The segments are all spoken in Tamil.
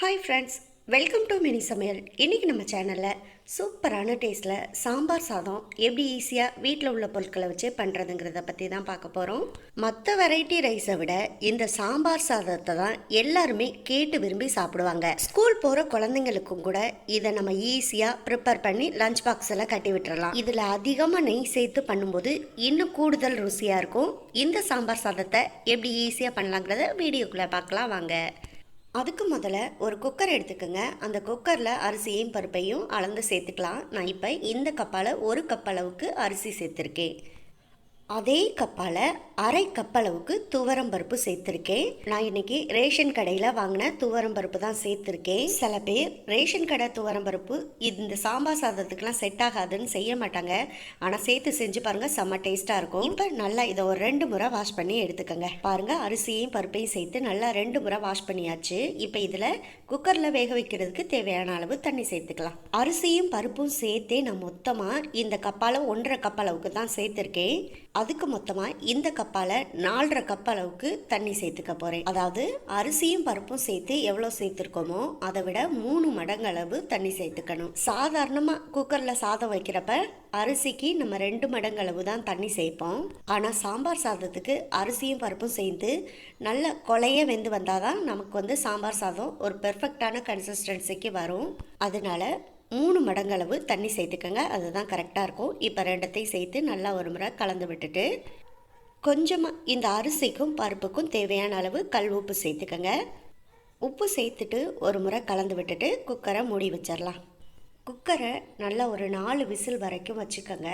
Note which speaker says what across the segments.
Speaker 1: Hi friends welcome to mini சமையல் இன்றைக்கி நம்ம சேனலில் சூப்பரான டேஸ்ட்டில் சாம்பார் சாதம் எப்படி ஈஸியாக வீட்டில் உள்ள பொருட்களை வச்சு பண்ணுறதுங்கிறத பற்றி தான் பார்க்க போகிறோம் மற்ற வெரைட்டி ரைஸை விட இந்த சாம்பார் சாதத்தை தான் எல்லாருமே கேட்டு விரும்பி சாப்பிடுவாங்க. ஸ்கூல் போகிற குழந்தைங்களுக்கும் கூட இதை நம்ம ஈஸியாக ப்ரிப்பேர் பண்ணி லஞ்ச் பாக்ஸில் கட்டி விட்டுறலாம். இதில் அதிகமாக நெய் சேர்த்து பண்ணும்போது இன்னும் கூடுதல் ருசியாக இருக்கும். இந்த சாம்பார் சாதத்தை எப்படி ஈஸியாக பண்ணலாங்கிறத வீடியோக்குள்ளே பார்க்கலாம் வாங்க. அதுக்கு முதல்ல ஒரு குக்கர் எடுத்துக்கோங்க. அந்த குக்கரில் அரிசியும் பருப்பையும் அளந்து சேர்த்துக்கலாம். நான் இப்போ இந்த கப்பால் ஒரு கப் அளவுக்கு அரிசி சேர்த்துருக்கேன். அதே கப்பால் அரை கப் அளவுக்கு துவரம் பருப்பு சேர்த்துருக்கேன். நான் இன்னைக்கு ரேஷன் கடையில் வாங்கின துவரம் பருப்பு தான் சேர்த்துருக்கேன். சில பேர் ரேஷன் கடை துவரம் பருப்பு இந்த சாம்பார் சாதத்துக்குலாம் செட் ஆகாதுன்னு செய்ய மாட்டாங்க. ஆனால் சேர்த்து செஞ்சு பாருங்கள் செம்ம டேஸ்ட்டாக இருக்கும். இப்போ நல்லா இதை ஒரு ரெண்டு முறை வாஷ் பண்ணி எடுத்துக்கோங்க. பாருங்கள் அரிசியும் பருப்பையும் சேர்த்து நல்லா ரெண்டு முறை வாஷ் பண்ணியாச்சு. இப்போ இதில் குக்கரில் வேக வைக்கிறதுக்கு தேவையான அளவு தண்ணி சேர்த்துக்கலாம். அரிசியும் பருப்பும் சேர்த்தே நான் மொத்தமாக இந்த கப்பால் ஒன்றரை கப் அளவுக்கு தான் சேர்த்துருக்கேன். அதுக்கு மொத்தமாக இந்த கப் கப்பால் நாலரை கப் அளவுக்கு தண்ணி சேர்த்துக்க போகிறேன் அதாவது அரிசியும் பருப்பும் சேர்த்து எவ்வளோ சேர்த்துருக்கோமோ அதை விட மூணு மடங்கு அளவு தண்ணி சேர்த்துக்கணும். சாதாரணமாக குக்கரில் சாதம் வைக்கிறப்ப அரிசிக்கு நம்ம ரெண்டு மடங்கு அளவு தான் தண்ணி சேர்ப்போம். ஆனால் சாம்பார் சாதத்துக்கு அரிசியும் பருப்பும் சேர்ந்து நல்ல கொலைய வெந்து வந்தால் தான் நமக்கு வந்து சாம்பார் சாதம் ஒரு பெர்ஃபெக்டான கன்சிஸ்டன்சிக்கு வரும். அதனால மூணு மடங்களவு தண்ணி சேர்த்துக்கோங்க. அதுதான் கரெக்டாக இருக்கும். இப்போ ரெண்டத்தையும் சேர்த்து நல்லா ஒரு முறை கலந்து விட்டுட்டு கொஞ்சமாக இந்த அரிசிக்கும் பருப்புக்கும் தேவையான அளவு கல் உப்பு சேர்த்துக்கோங்க. உப்பு சேர்த்துட்டு ஒரு முறை கலந்து விட்டுட்டு குக்கரை மூடி வச்சிடலாம் குக்கரை நல்லா ஒரு நாலு விசில் வரைக்கும் வச்சுக்கோங்க.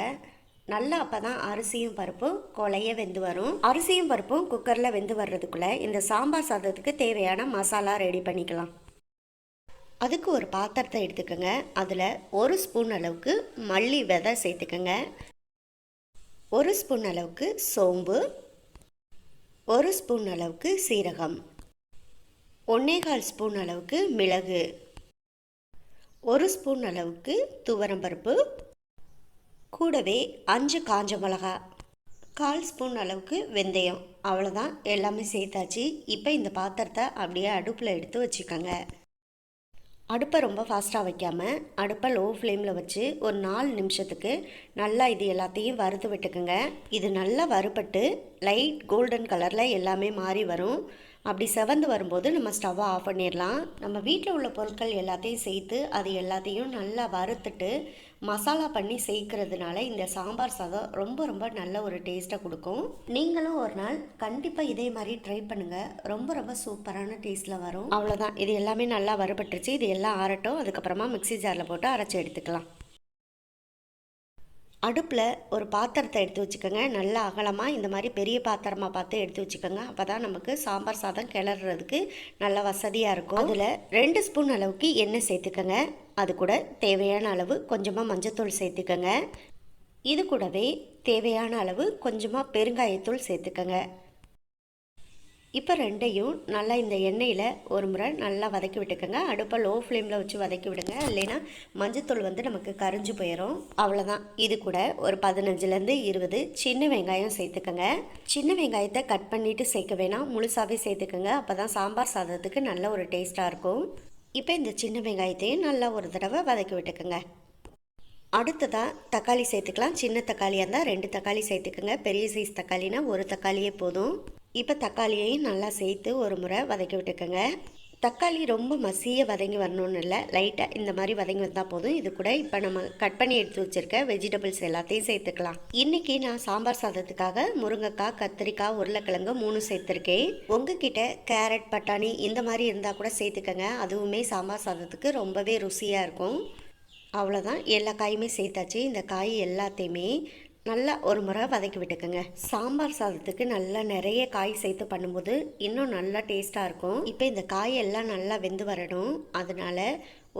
Speaker 1: நல்லா அப்போ தான் அரிசியும் பருப்பும் கொலைய வெந்து வரும். அரிசியும் பருப்பும் குக்கரில் வெந்து வர்றதுக்குள்ளே இந்த சாம்பார் சாதத்துக்கு தேவையான மசாலா ரெடி பண்ணிக்கலாம். அதுக்கு ஒரு பாத்திரத்தை எடுத்துக்கோங்க. அதில் ஒரு ஸ்பூன் அளவுக்கு மல்லி விதை சேர்த்துக்கோங்க. ஒரு ஸ்பூன் அளவுக்கு சோம்பு ஒரு ஸ்பூன் அளவுக்கு சீரகம் ஒன்னேகால் ஸ்பூன் அளவுக்கு மிளகு ஒரு ஸ்பூன் அளவுக்கு துவரம்பருப்பு கூடவே அஞ்சு காஞ்ச மிளகா கால் ஸ்பூன் அளவுக்கு வெந்தயம். அவ்வளோதான் எல்லாமே சேர்த்தாச்சு. இப்போ இந்த பாத்திரத்தை அப்படியே அடுப்பில் எடுத்து வச்சுக்கோங்க. அடுப்பை ரொம்ப ஃபாஸ்ட்டாக வைக்காமல் அடுப்பை லோ ஃப்ளேமில் வச்சு ஒரு நாலு நிமிஷத்துக்கு நல்லா இது எல்லாத்தையும் வறுத்து விட்டுக்குங்க. இது நல்லா வறுபட்டு லைட் கோல்டன் கலரில் எல்லாமே மாறி வரும். அப்படி செவந்து வரும்போது நம்ம ஸ்டவ்வை ஆஃப் பண்ணிடலாம். நம்ம வீட்டில் உள்ள பொருட்கள் எல்லாத்தையும் சேர்த்து அது எல்லாத்தையும் நல்லா வறுத்துட்டு மசாலா பண்ணி சேர்க்கறதுனால இந்த சாம்பார் சாதம் ரொம்ப ரொம்ப நல்ல ஒரு டேஸ்ட்டை கொடுக்கும். நீங்களும் ஒரு நாள் கண்டிப்பாக இதே மாதிரி ட்ரை பண்ணுங்கள் ரொம்ப ரொம்ப சூப்பரான டேஸ்ட்டில் வரும். அவ்வளோதான் இது எல்லாமே நல்லா வறுபட்டுருச்சு. இது எல்லாம் ஆறட்டும். அதுக்கப்புறமா மிக்ஸி ஜாரில் போட்டு அரைச்சி எடுத்துக்கலாம். அடுப்பில் ஒரு பாத்திரத்தை எடுத்து வச்சுக்கோங்க. நல்லா அகலமாக இந்த மாதிரி பெரிய பாத்திரமாக பார்த்து எடுத்து வச்சுக்கோங்க. அப்போ தான் நமக்கு சாம்பார் சாதம் கிளறதுக்கு நல்ல வசதியாக இருக்கும். அதில் ரெண்டு ஸ்பூன் அளவுக்கு எண்ணெய் சேர்த்துக்கோங்க. அது கூட தேவையான அளவு கொஞ்சமாக மஞ்சத்தூள் சேர்த்துக்கோங்க. இது கூடவே தேவையான அளவு கொஞ்சமாக பெருங்காயத்தூள் சேர்த்துக்கோங்க. இப்போ ரெண்டையும் நல்லா இந்த எண்ணெயில் ஒரு முறை நல்லா வதக்கி விட்டுக்கோங்க. அடுப்பை லோ ஃப்ளேமில் வச்சு வதக்கி விடுங்க. இல்லைன்னா மஞ்சத்தூள் வந்து நமக்கு கரைஞ்சி போயிடும் அவ்வளோதான் இது கூட ஒரு பதினஞ்சுலேருந்து இருபது சின்ன வெங்காயம் சேர்த்துக்கோங்க. சின்ன வெங்காயத்தை கட் பண்ணிவிட்டு சேர்க்க வேணாம். முழுசாகவே சேர்த்துக்கோங்க. அப்போ தான் சாம்பார் சாதத்துக்கு நல்ல ஒரு டேஸ்ட்டாக இருக்கும். இப்போ இந்த சின்ன வெங்காயத்தையும் நல்லா ஒரு தடவை வதக்கி விட்டுக்கோங்க. அடுத்ததாக தக்காளி சேர்த்துக்கலாம். சின்ன தக்காளியாக இருந்தால் ரெண்டு தக்காளி சேர்த்துக்கோங்க. பெரிய சைஸ் தக்காளினா ஒரு தக்காளியே போதும். இப்போ தக்காளியையும் நல்லா சேர்த்து ஒரு முறை வதக்கி விட்டுக்கோங்க. தக்காளி ரொம்ப மசிய வதங்கி வரணும்னு இல்லை லைட்டாக இந்த மாதிரி வதங்கி வந்தால் போதும். இது கூட இப்போ நம்ம கட் பண்ணி எடுத்து வச்சுருக்க வெஜிடபிள்ஸ் எல்லாத்தையும் சேர்த்துக்கலாம். இன்றைக்கி நான் சாம்பார் சாதத்துக்காக முருங்கைக்காய் கத்திரிக்காய் உருளைக்கிழங்கு மூணு சேர்த்துருக்கேன். உங்ககிட்ட கேரட் பட்டாணி இந்த மாதிரி இருந்தால் கூட சேர்த்துக்கங்க. அதுவுமே சாம்பார் சாதத்துக்கு ரொம்பவே ருசியாக இருக்கும். அவ்வளோதான் எல்லா காயுமே சேர்த்தாச்சு. இந்த காய் எல்லாத்தையுமே நல்லா ஒரு முறை வதக்கி விட்டுக்கோங்க. சாம்பார் சாதத்துக்கு நல்லா நிறைய காய் சேர்த்து பண்ணும்போது இன்னும் நல்லா டேஸ்ட்டாக இருக்கும். இப்போ இந்த காயெல்லாம் நல்லா வெந்து வரணும். அதனால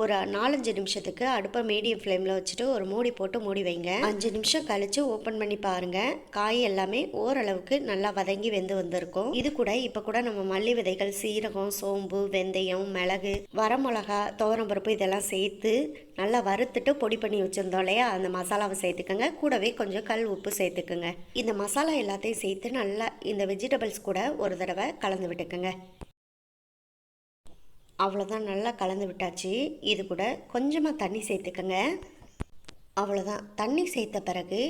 Speaker 1: ஒரு நாலஞ்சு நிமிஷத்துக்கு அடுப்பை மீடியம் ஃப்ளேமில் வச்சுட்டு ஒரு மூடி போட்டு மூடி வைங்க. அஞ்சு நிமிஷம் கழித்து ஓப்பன் பண்ணி பாருங்கள் காய் எல்லாமே ஓரளவுக்கு நல்லா வதங்கி வெந்து வந்திருக்கும். இது கூட இப்போ கூட நம்ம மல்லி விதைகள் சீரகம் சோம்பு வெந்தயம் மிளகு வரமிளகா துவரம்பருப்பு இதெல்லாம் சேர்த்து நல்லா வறுத்துட்டு பொடி பண்ணி வச்சுருந்தோம் இல்லையா? அந்த மசாலாவை சேர்த்துக்கோங்க. கூடவே கொஞ்சம் கல் உப்பு சேர்த்துக்குங்க. இந்த மசாலா எல்லாத்தையும் சேர்த்து நல்லா இந்த வெஜிடபிள்ஸ் கூட ஒரு தடவை கலந்து விட்டுக்குங்க. அவ்வளோதான் நல்லா கலந்து விட்டாச்சு. இது கூட கொஞ்சமாக தண்ணி சேர்த்துக்கங்க. அவ்வளோதான் தண்ணி சேர்த்த பிறகு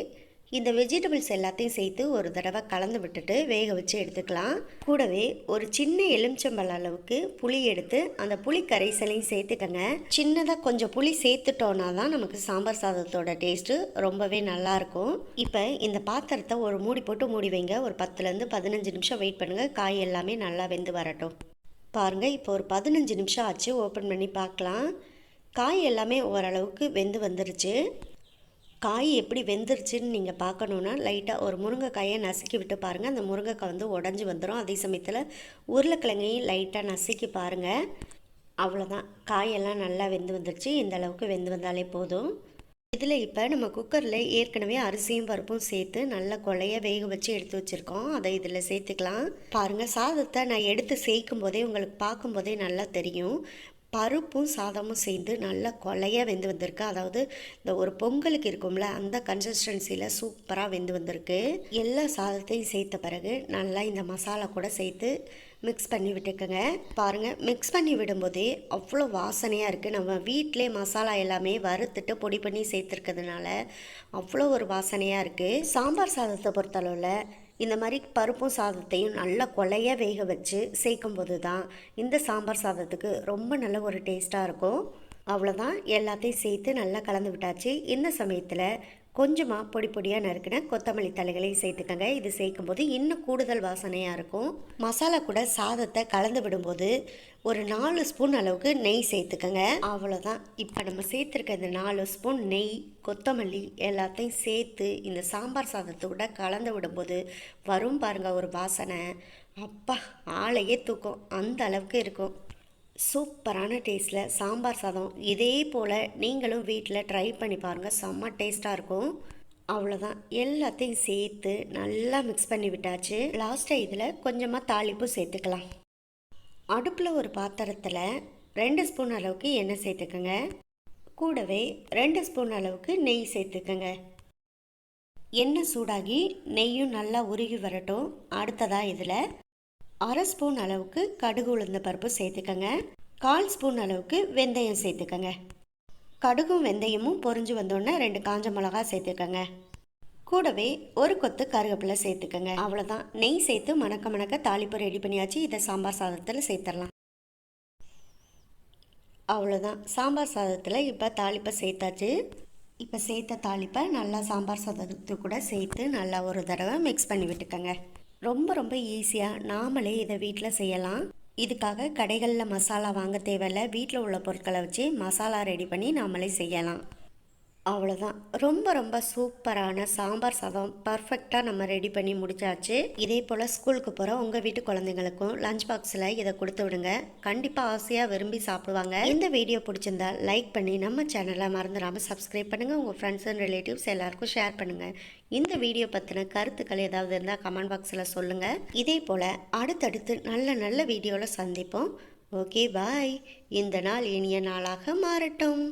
Speaker 1: இந்த வெஜிடபிள்ஸ் எல்லாத்தையும் சேர்த்து ஒரு தடவை கலந்து விட்டுட்டு வேக வச்சு எடுத்துக்கலாம். கூடவே ஒரு சின்ன எலுமிச்சம்பழ அளவுக்கு புளி எடுத்து அந்த புளி கரைசலையும் சேர்த்துக்கங்க. சின்னதாக கொஞ்சம் புளி சேர்த்துட்டோன்னா தான் நமக்கு சாம்பார் சாதத்தோட டேஸ்ட்டு ரொம்பவே நல்லாயிருக்கும் இப்போ இந்த பாத்திரத்தை ஒரு மூடி போட்டு மூடி வைங்க. ஒரு பத்துலேருந்து பதினஞ்சு நிமிஷம் வெயிட் பண்ணுங்கள் காய் எல்லாமே நல்லா வெந்து வரட்டும். பாருங்கள் இப்போ ஒரு பதினஞ்சு நிமிஷம் ஆச்சு ஓப்பன் பண்ணி பார்க்கலாம். காய் எல்லாமே ஓரளவுக்கு வெந்து வந்துருச்சு. காய் எப்படி வெந்துருச்சுன்னு நீங்கள் பார்க்கணுன்னா லைட்டாக ஒரு முருங்கைக்காயை நசுக்கி விட்டு பாருங்கள் அந்த முருங்கைக்காய் வந்து உடஞ்சி வந்துடும் அதே சமயத்தில் உருளைக்கிழங்கையும் லைட்டாக நசுக்கி பாருங்கள் அவ்வளோதான் காயெல்லாம் நல்லா வெந்து வந்துருச்சு. இந்த அளவுக்கு வெந்து வந்தாலே போதும். இதில் இப்போ நம்ம குக்கரில் ஏற்கனவே அரிசியும் பருப்பும் சேர்த்து நல்லா கொலைய வேக வச்சு எடுத்து வச்சுருக்கோம். அதை இதில் சேர்த்துக்கலாம். பாருங்கள் சாதத்தை நான் எடுத்து சேர்க்கும் போதே உங்களுக்கு பார்க்கும்போதே நல்லா தெரியும். பருப்பும் சாதமும் சேர்ந்து நல்லா கொலையாக வெந்து வந்திருக்கு. அதாவது இந்த ஒரு பொங்கலுக்கு இருக்கும்ல அந்த கன்சிஸ்டன்சியில் சூப்பராக வெந்து வந்திருக்கு. எல்லா சாதத்தையும் சேர்த்த பிறகு நல்லா இந்த மசாலா கூட சேர்த்து மிக்ஸ் பண்ணி விட்டுக்கோங்க. பாருங்கள் மிக்ஸ் பண்ணி விடும்போதே அவ்வளோ வாசனையாக இருக்குது நம்ம வீட்டிலே மசாலா எல்லாமே வறுத்துட்டு பொடி பண்ணி சேர்த்துருக்கிறதுனால அவ்வளோ ஒரு வாசனையாக இருக்குது சாம்பார் சாதத்தை பொறுத்தளவில் இந்த மாதிரி பருப்பும் சாதத்தையும் நல்லா கொலைய வேக வச்சு சேர்க்கும்போது தான் இந்த சாம்பார் சாதத்துக்கு ரொம்ப நல்ல ஒரு டேஸ்ட்டாக இருக்கும். அவ்வளோதான் எல்லாத்தையும் சேர்த்து நல்லா கலந்து விட்டாச்சு. இந்த சமயத்தில் கொஞ்சமாக பொடி பொடியாக நறுக்கின கொத்தமல்லி தலைகளையும் சேர்த்துக்கங்க. இது சேர்க்கும் போது இன்னும் கூடுதல் வாசனையாக இருக்கும். மசாலா கூட சாதத்தை கலந்து விடும்போது ஒரு நாலு ஸ்பூன் அளவுக்கு நெய் சேர்த்துக்கங்க. அவ்வளோதான் இப்போ நம்ம சேர்த்துருக்க இந்த நாலு ஸ்பூன் நெய் கொத்தமல்லி எல்லாத்தையும் சேர்த்து இந்த சாம்பார் சாதத்தை கூட கலந்து விடும்போது வரும் பாருங்கள் ஒரு வாசனை. அப்பா ஆளையே தூக்கும். அந்த அளவுக்கு இருக்கும். சூப்பரான டேஸ்ட்டில் சாம்பார் சாதம். இதே போல் நீங்களும் வீட்டில் ட்ரை பண்ணி பாருங்கள் செம்ம டேஸ்ட்டாக இருக்கும். அவ்வளோதான் எல்லாத்தையும் சேர்த்து நல்லா மிக்ஸ் பண்ணி விட்டாச்சு. லாஸ்ட்டாக இதில் கொஞ்சமாக தாளிப்பு சேர்த்துக்கலாம். அடுப்பில் ஒரு பாத்திரத்தில் ரெண்டு ஸ்பூன் அளவுக்கு எண்ணெய் சேர்த்துக்கோங்க. கூடவே ரெண்டு ஸ்பூன் அளவுக்கு நெய் சேர்த்துக்கோங்க. எண்ணெய் சூடாகி நெய்யும் நல்லா உருகி வரட்டும். அடுத்ததாக இதில் அரை ஸ்பூன் அளவுக்கு கடுகு உளுந்த பருப்பு சேர்த்துக்கங்க. கால் ஸ்பூன் அளவுக்கு வெந்தயம் சேர்த்துக்கங்க. கடுகும் வெந்தயமும் பொறிஞ்சு வந்தோடனே ரெண்டு காஞ்ச மிளகா சேர்த்துக்கங்க. கூடவே ஒரு கொத்து கருவேப்பிலை சேர்த்துக்கங்க. அவ்வளோதான் நெய் சேர்த்து மணக்க மணக்க தாளிப்பு ரெடி பண்ணியாச்சு. இதை சாம்பார் சாதத்தில் சேர்த்துடலாம். அவ்வளோதான் சாம்பார் சாதத்தில் இப்போ தாளிப்பை சேர்த்தாச்சு. இப்போ சேர்த்த தாளிப்பை நல்லா சாம்பார் சாதத்து கூட சேர்த்து நல்லா ஒரு தடவை மிக்ஸ் பண்ணி விட்டுக்கங்க. ரொம்ப ரொம்ப ஈஸியாக நாமளே இதை வீட்டில் செய்யலாம். இதுக்காக கடைகளில் மசாலா வாங்க தேவையில்ல. வீட்டில் உள்ள பொருட்களை வச்சு மசாலா ரெடி பண்ணி நாமளே செய்யலாம். அவ்வளோதான் ரொம்ப ரொம்ப சூப்பரான சாம்பார் சாதம் பர்ஃபெக்டாக நம்ம ரெடி பண்ணி முடிச்சாச்சு. இதே போல் ஸ்கூலுக்கு போகிற உங்கள் வீட்டு குழந்தைங்களுக்கும் லஞ்ச் பாக்ஸில் இதை கொடுத்து விடுங்க. கண்டிப்பாக ஆசையாக விரும்பி சாப்பிடுவாங்க. இந்த வீடியோ பிடிச்சிருந்தா லைக் பண்ணி நம்ம சேனலை மறந்துடாமல் சப்ஸ்கிரைப் பண்ணுங்கள் உங்கள் ஃப்ரெண்ட்ஸ் அண்ட் ரிலேட்டிவ்ஸ் எல்லாருக்கும் ஷேர் பண்ணுங்கள் இந்த வீடியோ பற்றின கருத்துக்கள் ஏதாவது இருந்தால் கமெண்ட் பாக்ஸில் சொல்லுங்கள் இதே போல் அடுத்தடுத்து நல்ல நல்ல வீடியோவில் சந்திப்போம். ஓகே பாய் இந்த நாள் இனிய நாளாக மாறட்டும்.